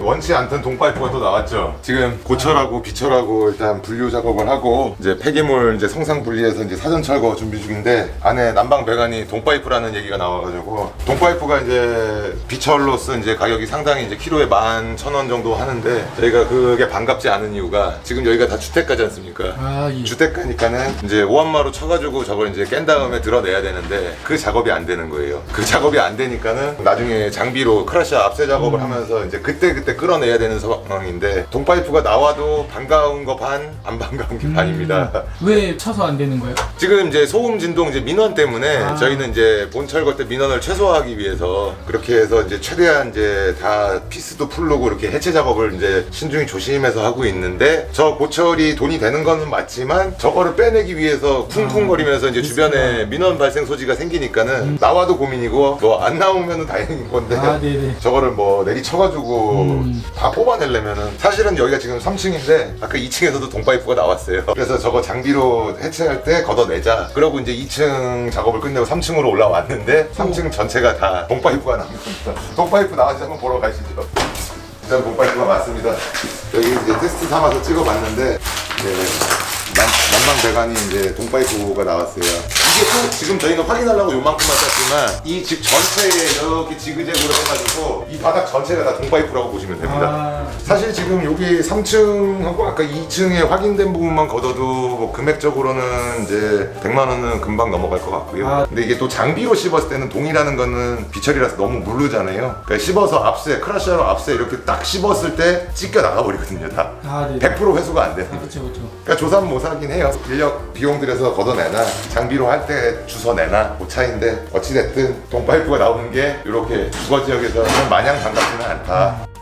원치 않던 동파이프가 또 나왔죠. 지금 고철하고 비철하고 일단 분류 작업을 하고 이제 폐기물 이제 성상 분리해서 이제 사전 철거 준비 중인데 안에 난방 배관이 동파이프라는 얘기가 나와가지고 동파이프가 이제 비철로서 이제 가격이 상당히 이제 키로에 만 천 원 정도 하는데 저희가 그게 반갑지 않은 이유가 지금 여기가 다 주택가지 않습니까? 아, 예. 주택가니까는 이제 오한마로 쳐가지고 저걸 이제 깬 다음에 드러내야 되는데 그 작업이 안 되는 거예요. 그 작업이 안 되니까는 나중에 장비로 크라샤 압세 작업을 하면서 이제 그때 그때 끌어내야 되는 상황인데 동파이프가 나와도 반가운 거 반, 안 반가운 게 반입니다. 왜 쳐서 안 되는 거예요? 지금 이제 소음 진동 이제 민원 때문에 아. 저희는 이제 본 철거 때 민원을 최소화하기 위해서 그렇게 해서 이제 최대한 이제 다 피스도 풀르고 이렇게 해체 작업을 이제 신중히 조심해서 하고 있는데 저 고철이 돈이 되는 거는 맞지만 저거를 빼내기 위해서 쿵쿵거리면서 이제 주변에 민원 발생 소지가 생기니까는 나와도 고민이고 뭐 안 나오면은 다행인 건데 아, 네네. 저거를 뭐 내리 쳐가 지고 음. 다 뽑아내려면은 사실은 여기가 지금 3층인데 아까 2층에서도 동파이프가 나왔어요. 그래서 저거 장비로 해체할 때 걷어내자. 그러고 이제 2층 작업을 끝내고 3층으로 올라왔는데 3층 전체가 다 동파이프가 나온 겁니다. 동파이프 나왔는지 한번 보러 가시죠. 일단 동파이프가 맞습니다. 여기 이제 테스트 삼아서 찍어봤는데 네, 난, 난방 배관이 이제 동파이프가 나왔어요. 이게 또 지금 저희가 확인하려고 요만큼만 땄지만 이 집 전체에 이렇게 지그재그로 해가지고 이 바닥 전체가 다 동파이프라고 보시면 됩니다. 아, 사실 지금 여기 3층하고 아까 2층에 확인된 부분만 걷어도 뭐 금액적으로는 이제 100만 원은 금방 넘어갈 것 같고요. 아. 근데 이게 또 장비로 씹었을 때는 동이라는 거는 비철이라서 너무 무르잖아요. 그러니까 씹어서 앞세, 크라시아로 앞세 이렇게 딱 씹었을 때 찢겨 나가버리거든요, 다. 아, 네. 100% 회수가 안 되는 거죠. 그렇죠, 그렇죠. 그러니까 하긴 해요. 인력 비용 들여서 걷어내나 장비로 할때 주워 내나 그 차인데 어찌됐든 동파이프가 나오는 게 이렇게 주거 지역에서는 마냥 반갑지는 않다.